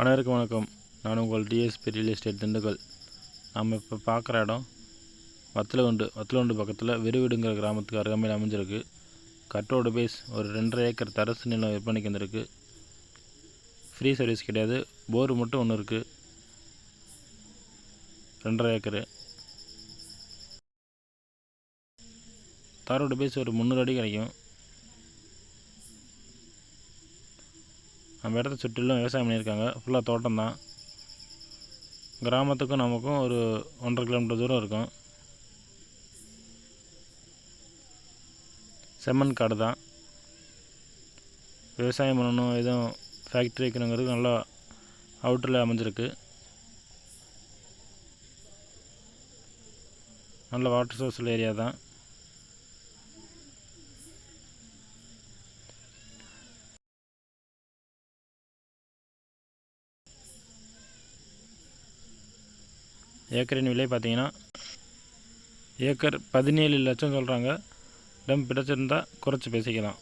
அனைவருக்கும் வணக்கம். நான் உங்கள் டிஎஸ்பி ரியல் எஸ்டேட் திண்டுக்கல். நம்ம இப்போ பார்க்குற இடம் வத்தலகுண்டு. வத்தலகுண்டு பக்கத்தில் விருவிடுங்கிற கிராமத்துக்கு அருகாமையில் அமைஞ்சிருக்கு. கட்டோட பேஸ் ஒரு ரெண்டரை ஏக்கர் தரசு நிலம் விற்பனைக்கு வந்திருக்கு. ஃப்ரீ சர்வீஸ் கிடையாது. போர் மட்டும் ஒன்று இருக்குது ரெண்டரை ஏக்கரு. தாரோட பேஸ் ஒரு முந்நூறு அடி கிடைக்கும். நம்ம இடத்த சுற்றிலும் விவசாயம் பண்ணியிருக்காங்க. ஃபுல்லாக தோட்டம் தான் கிராமத்துக்கும் நமக்கும் ஒரு ஒன்றரை கிலோமீட்டர் தூரம் இருக்கும். செம்மண் காடு தான் விவசாயம் பண்ணணும் எதுவும் ஃபேக்ட்ரி வைக்கணுங்கிறது நல்லா அவுட்டரில் அமைஞ்சிருக்கு. நல்ல வாட்டர் சோர்ஸில் ஏரியா தான். ஏக்கரின் விலை பார்த்தீங்கன்னா ஏக்கர் பதினேழு லட்சம் சொல்கிறாங்க இடம் பிடிச்சிருந்தால் குறைச்சி பேசிக்கலாம்.